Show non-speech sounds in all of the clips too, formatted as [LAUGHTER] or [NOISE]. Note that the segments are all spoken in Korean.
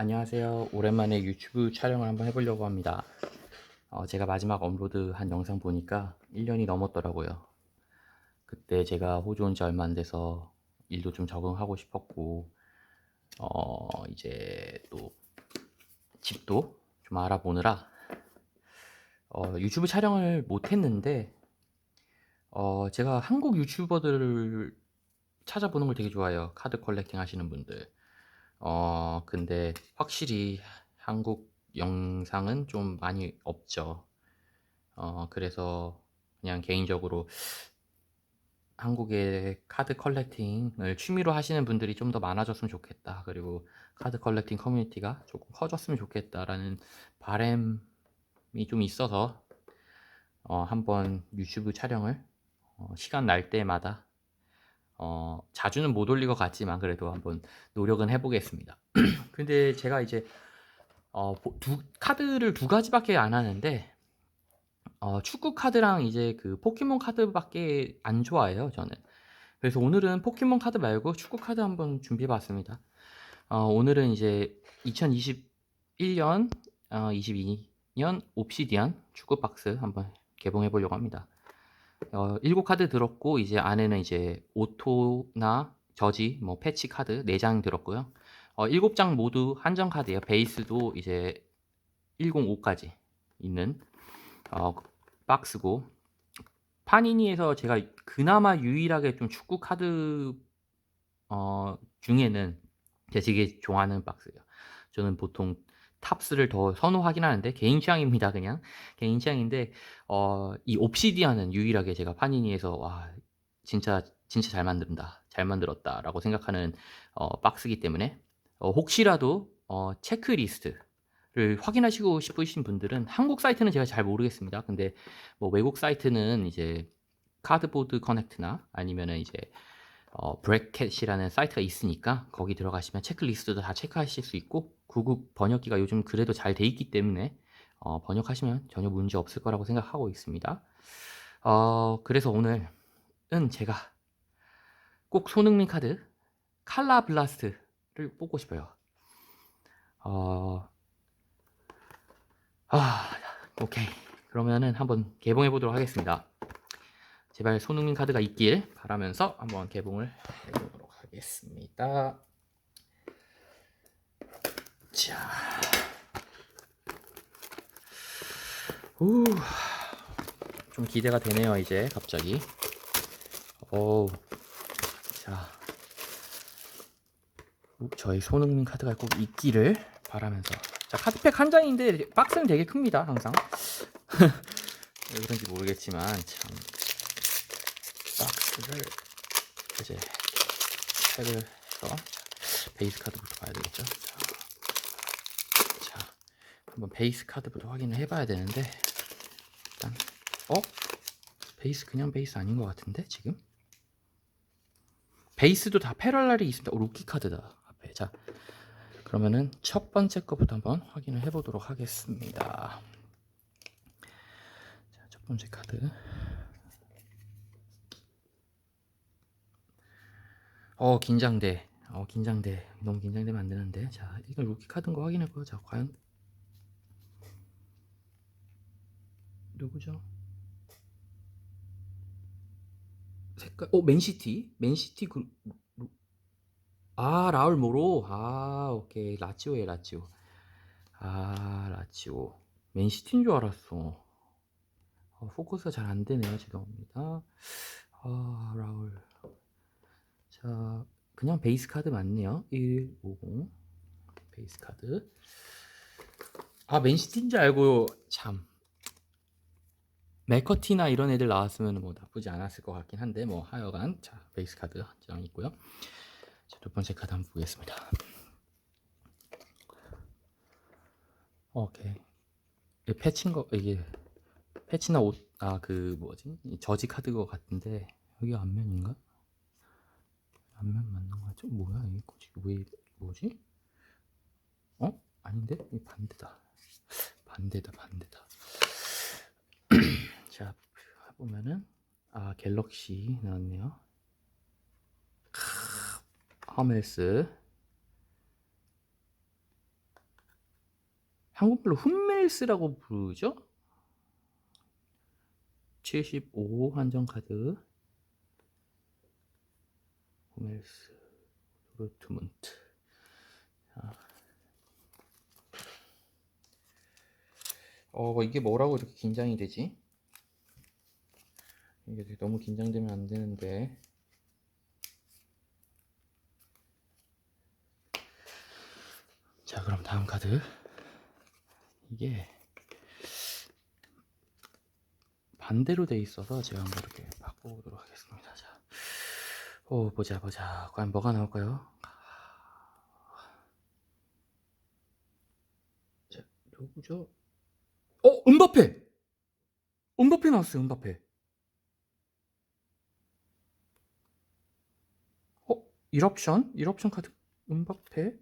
안녕하세요. 오랜만에 유튜브 촬영을 한번 해보려고 합니다. 어, 제가 마지막 업로드 한 영상 보니까 1년이 넘었더라고요. 그때 제가 호주 온 지 얼마 안 돼서 일도 좀 적응하고 싶었고, 어, 이제 또 집도 좀 알아보느라 어, 유튜브 촬영을 못 했는데, 어, 제가 한국 유튜버들을 찾아보는 걸 되게 좋아해요. 카드 컬렉팅 하시는 분들. 어, 근데 확실히 한국 영상은 좀 많이 없죠. 어, 그래서 그냥 개인적으로 한국의 카드 컬렉팅을 취미로 하시는 분들이 좀 더 많아졌으면 좋겠다. 그리고 카드 컬렉팅 커뮤니티가 조금 커졌으면 좋겠다라는 바람이 좀 있어서 어, 한번 유튜브 촬영을 어, 시간 날 때마다 어, 자주는 못 올릴 것 같지만 그래도 한번 노력은 해보겠습니다. [CLEARS THROAT] 근데 제가 이제 어, 보- 두 카드를 두 가지밖에 안 하는데 어, 축구 카드랑 이제 그 포켓몬 카드밖에 안 좋아해요 저는. 그래서 오늘은 포켓몬 카드 말고 축구 카드 한번 준비해봤습니다. 어, 오늘은 이제 2021년, 어, 22년 옵시디안 축구 박스 한번 개봉해 보려고 합니다. 어, 7카드 들었고 이제 안에는 이제 오토나 저지, 뭐 패치 카드 4장 들었고요. 어, 7장 모두 한정 카드예요. 베이스도 이제 105까지 있는 어, 박스고 파니니에서 제가 그나마 유일하게 좀 축구 카드 어, 중에는 제가 되게 좋아하는 박스예요. 저는 보통 탑스를 더 선호하긴 하는데 개인 취향입니다. 그냥 개인 취향인데 어, 이 옵시디안은 유일하게 제가 파니니에서 와 진짜 진짜 잘 만든다, 잘 만들었다라고 생각하는 어, 박스기 때문에 어, 혹시라도 어, 체크리스트 를 확인하시고 싶으신 분들은 한국 사이트는 제가 잘 모르겠습니다. 근데 뭐 외국 사이트는 이제 카드보드 커넥트나 아니면은 이제 어, 브래켓이라는 사이트가 있으니까 거기 들어가시면 체크리스트도 다 체크하실 수 있고 구글 번역기가 요즘 그래도 잘 돼 있기 때문에 어, 번역하시면 전혀 문제 없을 거라고 생각하고 있습니다. 어, 그래서 오늘은 제가 꼭 손흥민 카드 칼라 블라스트를 뽑고 싶어요. 어, 아, 오케이. 그러면은 한번 개봉해 보도록 하겠습니다. 제발 손흥민 카드가 있길 바라면서 한번 개봉을 해보도록 하겠습니다. 자, 우, 좀 기대가 되네요 이제 갑자기. 오, 자, 우, 저희 손흥민 카드가 꼭 있기를 바라면서. 자, 카드팩 한 장인데 박스는 되게 큽니다 항상. [LAUGHS] 왜 그런지 모르겠지만 참. 박스를 이제 팩을 해서 베이스 카드부터 봐야 되겠죠. 자, 자, 한번 베이스 카드부터 확인을 해봐야 되는데 일단 어 베이스 그냥 베이스 아닌 것 같은데 지금 베이스도 다 패럴날이 있습니다. 오, 루키 카드다 앞에 자 그러면은 첫 번째 거부터 한번 확인을 해보도록 하겠습니다. 자, 첫 번째 카드. 어 긴장돼. 어 긴장돼. 너무 긴장되면 안 되는데. 자 이건 루키 카드인 거 확인해봐요. 자 과연 누구죠? 색깔. 어 맨시티. 맨시티 그. 루- 아 라울 모로. 아 오케이 라치오에 라치오. 아 라치오. 맨시티인 줄 알았어. 어, 포커스가 잘 안 되네요. 죄송합니다. 아 라울. 자, 그냥 베이스 카드 맞네요. 150 베이스 카드. 아, 맨시티인 줄 알고 참 맥커티나 이런 애들 나왔으면 뭐 나쁘지 않았을 것 같긴 한데 뭐 하여간 자 베이스 카드 한 장 있고요. 자, 두 번째 카드 한번 보겠습니다. 오케이. 이 패친 거 이게 패치나 옷 아 그 뭐지 이 저지 카드 거 같은데 여기 앞면인가? 같죠? 뭐야 이게 뭐지? 왜 뭐지? 어? 아닌데? 이 반대다. 반대다 반대다. [CLEARS THROAT] 자 보면은 아 갤럭시 나왔네요. 크, 하멜스 한국말로 훈멜스라고 부르죠. 75 한정 카드. 후멜스 도르트문트. 자. 어 이게 뭐라고 이렇게 긴장이 되지? 이게 너무 긴장되면 안 되는데. 자, 그럼 다음 카드. 이게 반대로 돼 있어서 제가 한번 이렇게 바꿔보도록 하겠습니다. 자, 오 보자 보자. 과연 뭐가 나올까요? 자, 누구죠? 어, 은바페. 은바페 나왔어요. 은바페. 어, 1옵션? 1옵션 카드 은바페?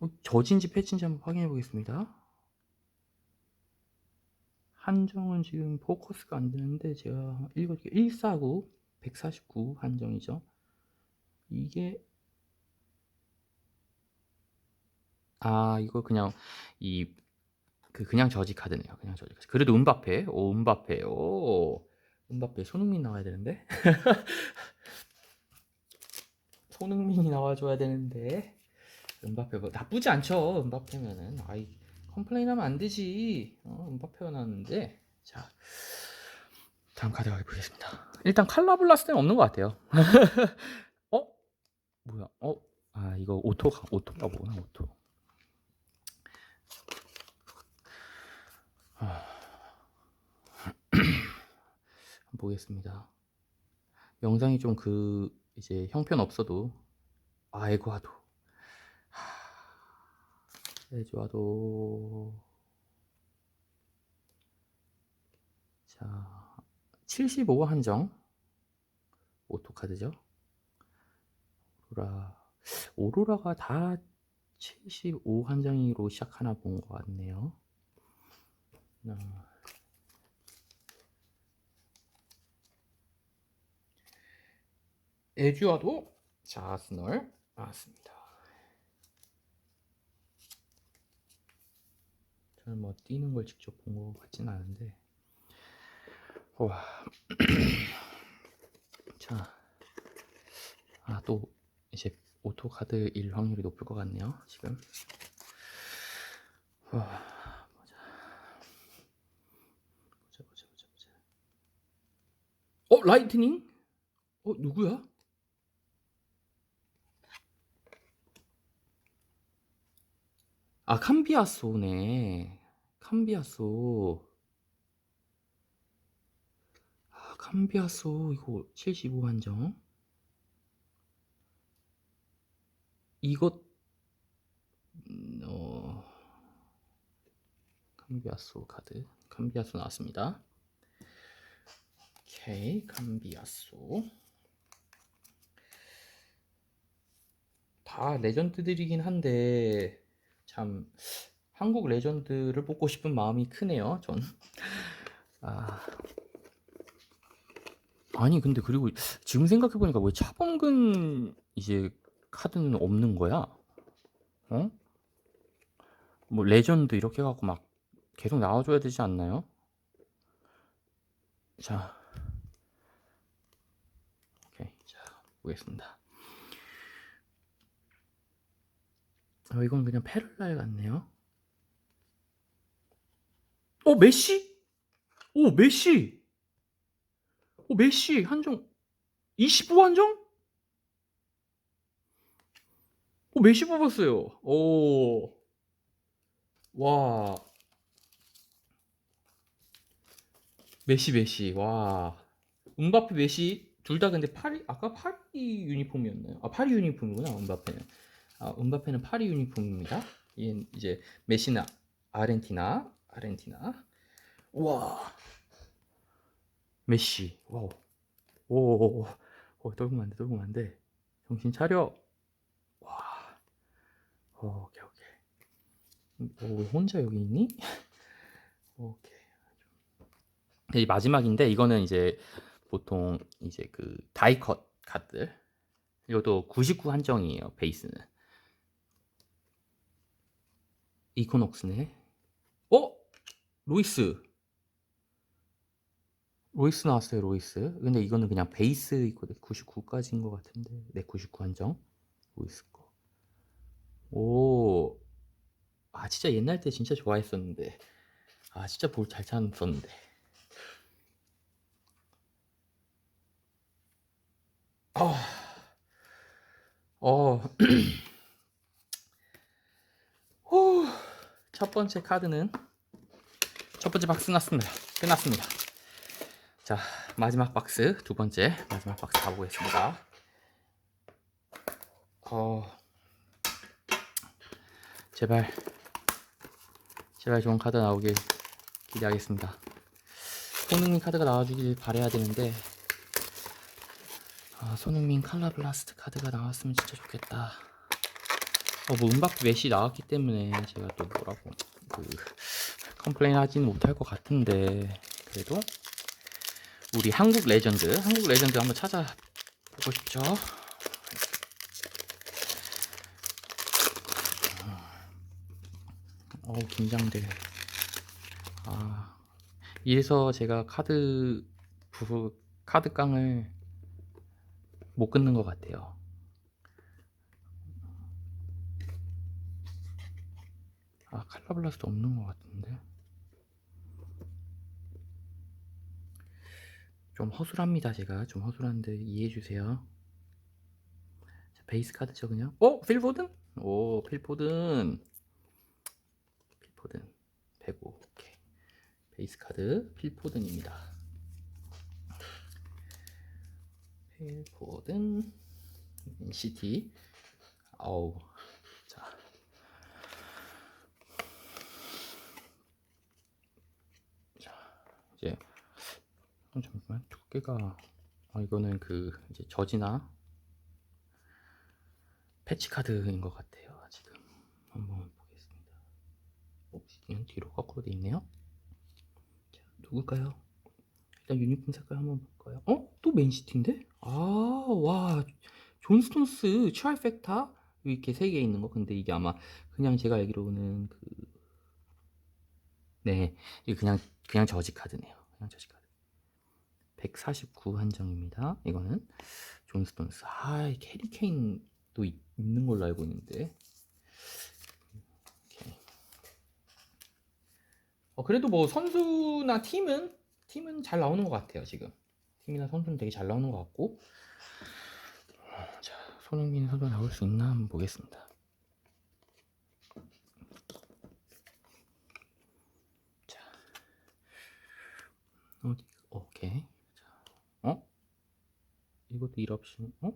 어, 저진지 패친지 한번 확인해 보겠습니다. 한정은 지금 포커스가 안 되는데 제가 읽어줄게요. 149, 149 한정이죠. 이게 아 이거 그냥 이 그 그냥 저지 카드네요. 그냥 저지 카드. 그래도 은바페, 오 은바페, 오 은바페 손흥민 나와야 되는데 [LAUGHS] 손흥민이 나와줘야 되는데 은바페 뭐 나쁘지 않죠. 은바페면은 아이 컴플레인하면 안 되지. 어, 은바페가 나왔는데 자 다음 카드 가보겠습니다. 일단 칼라블라스는 없는 것 같아요. [LAUGHS] 어 뭐야? 어 아 이거 오토가 오토가 뭐나 오토. 아. [CLEARS THROAT] 한번 보겠습니다. 영상이 좀 그 이제 형편 없어도 아 에고아도 에고아도 자, 75 한정 오토카드죠. 오로라 오로라가 다 75 한정으로 시작하나 본 것 같네요. 어. 에듀아도 자 아스널 나왔습니다. 저는 뭐 뛰는 걸 직접 본 것 같진 않은데 와. [CLEARS THROAT] 자, 아 또 이제 오토 카드 일 확률이 높을 것 같네요. 지금. 와, 보자. 보자, 보자, 보자, 보자. 어, 라이트닝? 어, 누구야? 아, 캄비아소네. 캄비아소. 아, 캄비아소 이거 75 한정. 이것 음, 어 캄비아소 카드. 캄비아소 나왔습니다. 오케이, 캄비아소. 다 레전드들이긴 한데 참 한국 레전드를 뽑고 싶은 마음이 크네요. 전. 아. 아니 근데 그리고 지금 생각해 보니까 왜 차범근 이제 카드는 없는 거야? 어? 뭐 레전드 이렇게 해 갖고 막 계속 나와 줘야 되지 않나요? 자, 오케이, 자 보겠습니다. 어, 이건 그냥 페를날 같네요. 어, 메시? 오, 메시! 오, 메시 한정 25 한정? 오, 메시 뽑았어요. 오, 와, 메시, 메시, 와, 은바페, 메시 둘 다 근데 파리 아까 파리 유니폼이었나요? 아, 파리 유니폼이구나, 은바페는. 아, 은바페는 파리 유니폼입니다. 이제 메시나 아르헨티나, 아르헨티나. 와, 메시, 와우, 오, 오, 떨구면 안 돼, 떨구면 안 돼. 정신 차려. 와, 어, 오케이, 오케이. 오, 왜 혼자 여기 있니? [LAUGHS] 오케이. 이 마지막인데 이거는 이제 보통 이제 그 다이컷 카드. 이것도 99 한정이에요, 베이스는. 이코녹스네. 어? 로이스. 로이스 나왔어요, 로이스. 근데 이거는 그냥 베이스 있거든. 99까지인 것 같은데. 네, 99 한정. 로이스 거. 오. 아, 진짜 옛날 때 진짜 좋아했었는데. 아, 진짜 볼 잘 찾았었는데. 아. 어. [CLEARS THROAT] 후. 첫 번째 카드는 첫 번째 박스 났습니다. 끝났습니다. 자, 마지막 박스 두 번째 마지막 박스 가보겠습니다. 어, 제발 제발 좋은 카드 나오길 기대하겠습니다. 손흥민 카드가 나와주길 바래야 되는데 아, 손흥민 칼라 블라스트 카드가 나왔으면 진짜 좋겠다. 어, 뭐 음바페 메시 나왔기 때문에 제가 또 뭐라고 그 컴플레인 하지는 못할 것 같은데 그래도 우리 한국 레전드 한국 레전드 한번 찾아보고 싶죠. 어우 긴장돼. 아 이래서 제가 카드 부 카드 깡을 못 끊는 것 같아요. 아 칼라블라스도 없는 것 같은데 좀 허술합니다 제가. 좀 허술한데 이해해 주세요. 자, 베이스 카드죠 그냥. 어? 필포든? 오 필포든. 필포든. 105 오케이. 베이스 카드 필포든입니다. 필포든. NCT 아우 자 이제 어, 잠깐만. 두께가 아 이거는 그 이제 저지나 패치 카드인 것 같아요 지금. 한번 보겠습니다. 옵시디언 뒤로 거꾸로 돼 있네요. 자 누굴까요? 일단 유니폼 색깔 한번 볼까요? 어? 또 맨시티인데? 아와. 존스톤스 트라이팩타? 이렇게 세 개 있는 거? 근데 이게 아마 그냥 제가 알기로는 그 네, 이게 그냥 그냥 저지 카드네요. 그냥 저지 카드. 149 한정입니다. 이거는 존스톤스. 아, 이 캐리 케인도 있- 있는 걸로 알고 있는데. 어, 그래도 뭐 선수나 팀은 팀은 잘 나오는 것 같아요 지금. 팀이나 선수는 되게 잘 나오는 것 같고. 자, 손흥민 선수 나올 수 있나 한번 보겠습니다. 어디? 오케이. 이것도 1옵션. 어?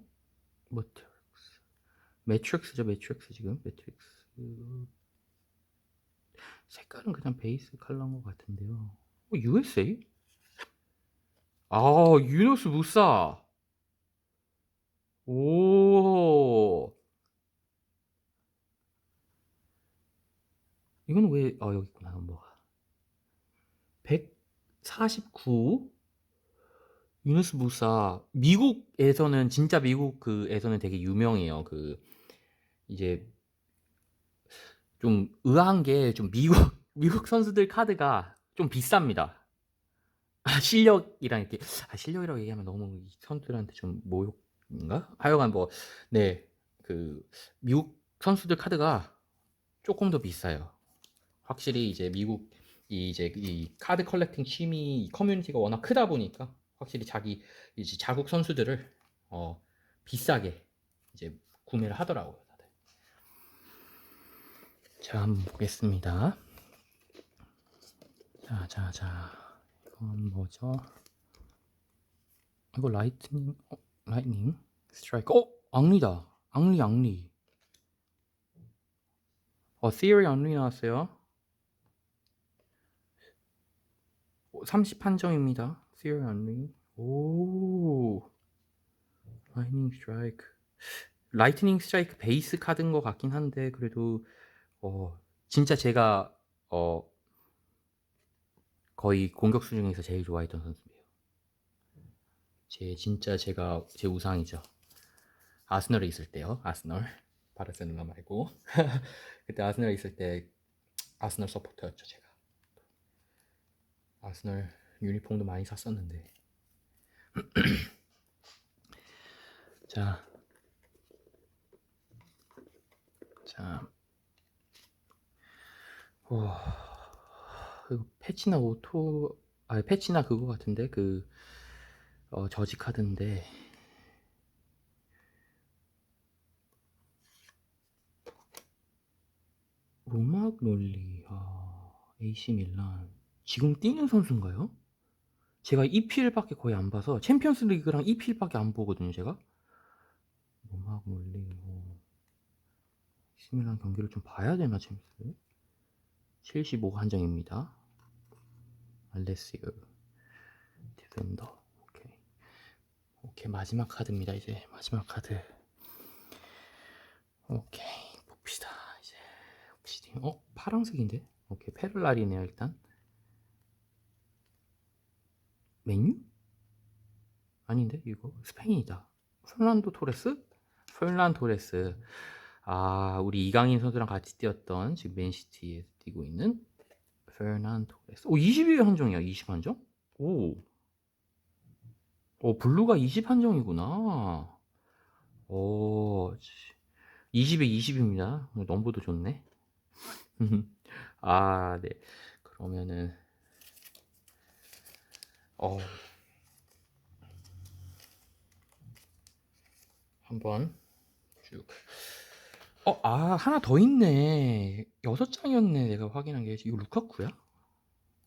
매트릭스. 매트릭스죠, 매트릭스 지금. 매트릭스. 색깔은 그냥 베이스 컬러인 것 같은데요. 어, USA? 아, 유노스 무사. 오. 이건 왜, 아, 여기 있구나, 넘버가. 149 유누스 부사 미국에서는 진짜 미국 그에서는 되게 유명해요. 그 이제 좀 의아한 게 좀 미국 [LAUGHS] 미국 선수들 카드가 좀 비쌉니다. 아, 실력이랑 이렇게 아, 실력이라고 얘기하면 너무 이 선수들한테 좀 모욕인가? 하여간 뭐네그 미국 선수들 카드가 조금 더 비싸요. 확실히 이제 미국 이 이제 이 카드 컬렉팅 취미 커뮤니티가 워낙 크다 보니까 확실히 자기 이제 자국 선수들을 어 비싸게 이제 구매를 하더라고요. 자 한번 보겠습니다. 자자 자 이건 뭐죠? 이거 라이트닝 어, 라이트닝 스트라이크 어 앙리다 앙리 앙리 어 시리 앙리 나왔어요. 30 한정입니다. Fear Unleashed. 오. 라이닝 스트라이크. 라이트닝 스트라이크 베이스 카드인 것 같긴 한데 그래도 어 진짜 제가 어 거의 공격수 중에서 제일 좋아했던 선수예요. 제 진짜 제가 제 우상이죠. 아스널에 있을 때요. 아스널. 바르셀로나 말고. [LAUGHS] 그때 아스널에 있을 때 아스널 서포터였죠 제가. 아스널 유니폼도 많이 샀었는데. [CLEARS THROAT] 자, 자, 와, 이거 패치나 오토, 아 패치나 그거 같은데 그 어, 저지 카드인데. 로마글리, 아, AC 밀란. 지금 뛰는 선수인가요? 제가 EPL밖에 거의 안 봐서 챔피언스 리그랑 EPL밖에 안 보거든요, 제가. 로마글리, 어. AC 밀란 경기를 좀 봐야 되나, 챔스? 75 한정입니다. 알레시오, 디펜더. 오케이. 오케이, 마지막 카드입니다, 이제. 마지막 카드. 오케이, 봅시다, 이제. 혹시 어 파란색인데? 오케이 페를라리네요 일단 메뉴? 아닌데 이거 스페인이다 펠란도 토레스? 펠란 토레스 아 우리 이강인 선수랑 같이 뛰었던 지금 맨시티에 뛰고 있는 펠란 토레스 오 20일 한정이야 20 한정? 오. 오 블루가 20 한정이구나 오 20에 20입니다 넘버도 좋네 [LAUGHS] 아, 네. 그러면은 어 한번 쭉. 어, 아, 하나 더 있네. 여섯 장이었네. 내가 확인한 게 이거 루카쿠야?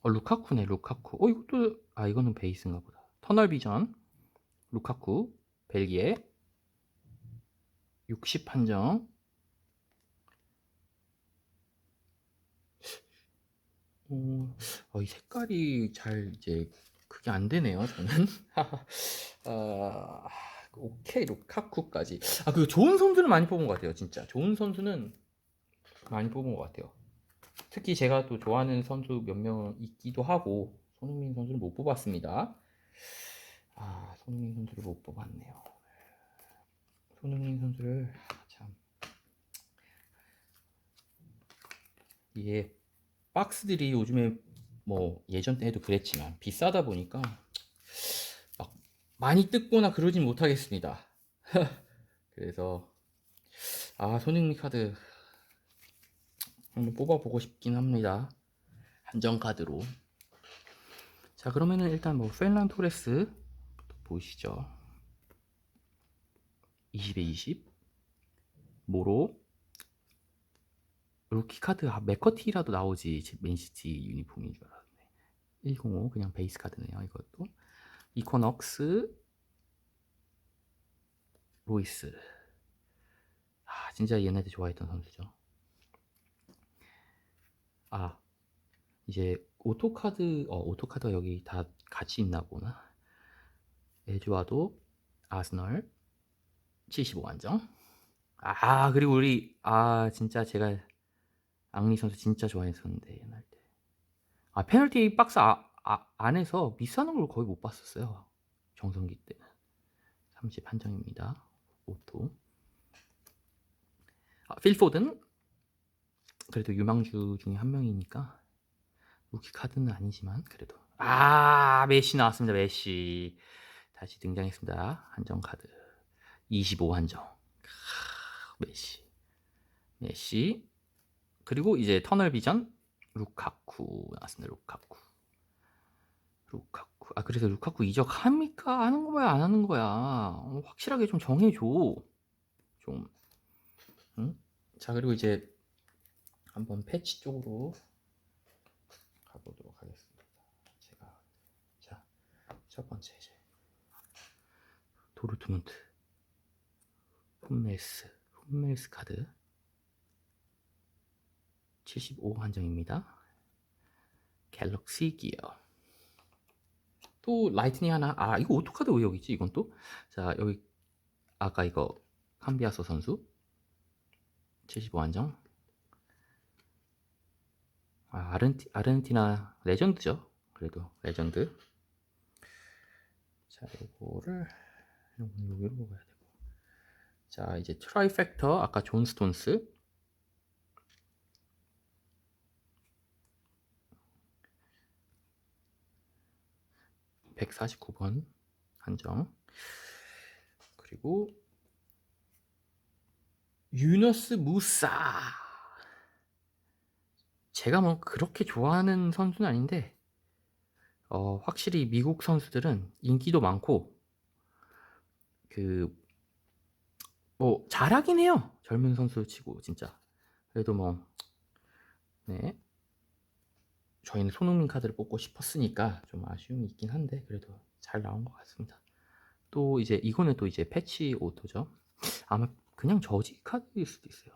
어, 루카쿠네, 루카쿠. 어, 이것도 아, 이거는 베이스인가 보다. 터널 비전. 루카쿠. 벨기에. 60 한정. 어, 어, 이 색깔이 잘 이제 그게 안 되네요, 저는. [LAUGHS] 아, 오케이, 루카쿠까지. 아, 그 좋은 선수는 많이 뽑은 것 같아요, 진짜. 좋은 선수는 많이 뽑은 것 같아요. 특히 제가 또 좋아하는 선수 몇 명 있기도 하고, 손흥민 선수를 못 뽑았습니다. 아, 손흥민 선수를 못 뽑았네요. 손흥민 선수를, 아, 참. 예. 박스들이 요즘에 뭐 예전 때도 그랬지만 비싸다 보니까 막 많이 뜯거나 그러진 못하겠습니다. [LAUGHS] 그래서 아 손흥민 카드 한번 뽑아보고 싶긴 합니다. 한정 카드로. 자 그러면은 일단 뭐 펠란 토레스 보시죠. 20에 20 모로 루키 카드 아, 맥커티라도 나오지 맨시티 유니폼인 줄 알았네 105 그냥 베이스 카드네요 이것도. 이코넉스 로이스. 아 진짜 옛날에 좋아했던 선수죠. 아 이제 오토카드 어 오토카드가 여기 다 같이 있나 보나. 에즈와도 아스널 75완정. 아 그리고 우리 아 진짜 제가 앙리 선수 진짜 좋아했었는데 옛날 때. 아 페널티 박스 아, 아, 안에서 미스하는 걸 거의 못 봤었어요. 정성기 때는. 30 한정입니다. 오토. 아, 필포든 그래도 유망주 중에 한 명이니까 루키 카드는 아니지만 그래도 아 메시 나왔습니다. 메시 다시 등장했습니다. 한정 카드 25 한정. 메시 메시 그리고 이제 터널 비전 루카쿠 나왔습니다. 루카쿠. 루카쿠. 아 그래서 루카쿠 이적 합니까? 하는 거야 안 하는 거야? 어, 확실하게 좀 정해줘. 좀. 응? 자 그리고 이제 한번 패치 쪽으로 가보도록 하겠습니다. 제가 자 첫 번째 이제 도르트문트 홈멜스 홈멜스 카드 75 한정입니다. 갤럭시 기어. 또 라이트닝 하나. 아 이거 오토카드 왜 여기 있지? 이건 또. 자 여기 아까 이거 캄비아소 선수 75 한정. 아 아르티, 아르헨티나 레전드죠. 그래도 레전드. 자 요거를 여기로 먹어야 되고. 자 이제 트라이팩터 아까 존 스톤스 149번 한정. 그리고 유너스 무사. 제가 뭐 그렇게 좋아하는 선수는 아닌데 어, 확실히 미국 선수들은 인기도 많고 그 뭐 잘하긴 해요. 젊은 선수 치고 진짜. 그래도 뭐 네. 저희는 손흥민 카드를 뽑고 싶었으니까 좀 아쉬움이 있긴 한데 그래도 잘 나온 것 같습니다. 또 이제 이거는 또 이제 패치 오토죠. 아마 그냥 저지 카드일 수도 있어요.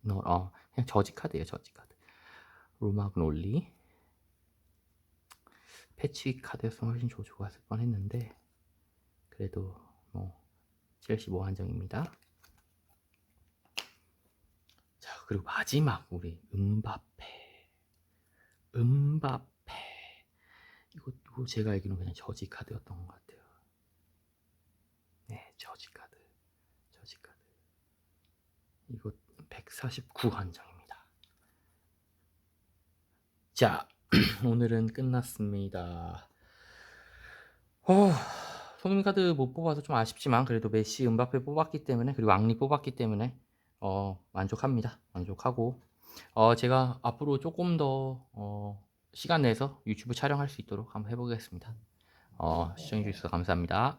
너, 어, 그냥 저지 카드예요, 저지 카드. 로마 그놀리 패치 카드였으면 훨씬 좋- 좋았을 뻔했는데 그래도 뭐 첼시 뭐 한정입니다. 자 그리고 마지막 우리 음바페 음바페 이거 제가 알기로는 그냥 저지 카드였던 것 같아요. 네 저지 카드 저지 카드 이거 149 한정입니다. 자 [CLEARS THROAT] 오늘은 끝났습니다. 어, 손흥민 카드 못 뽑아서 좀 아쉽지만 그래도 메시, 음바페 뽑았기 때문에 그리고 앙리 뽑았기 때문에 어, 만족합니다. 만족하고 어, 제가 앞으로 조금 더 어, 시간 내서 유튜브 촬영할 수 있도록 한번 해보겠습니다. 어, 시청해 주셔서 감사합니다.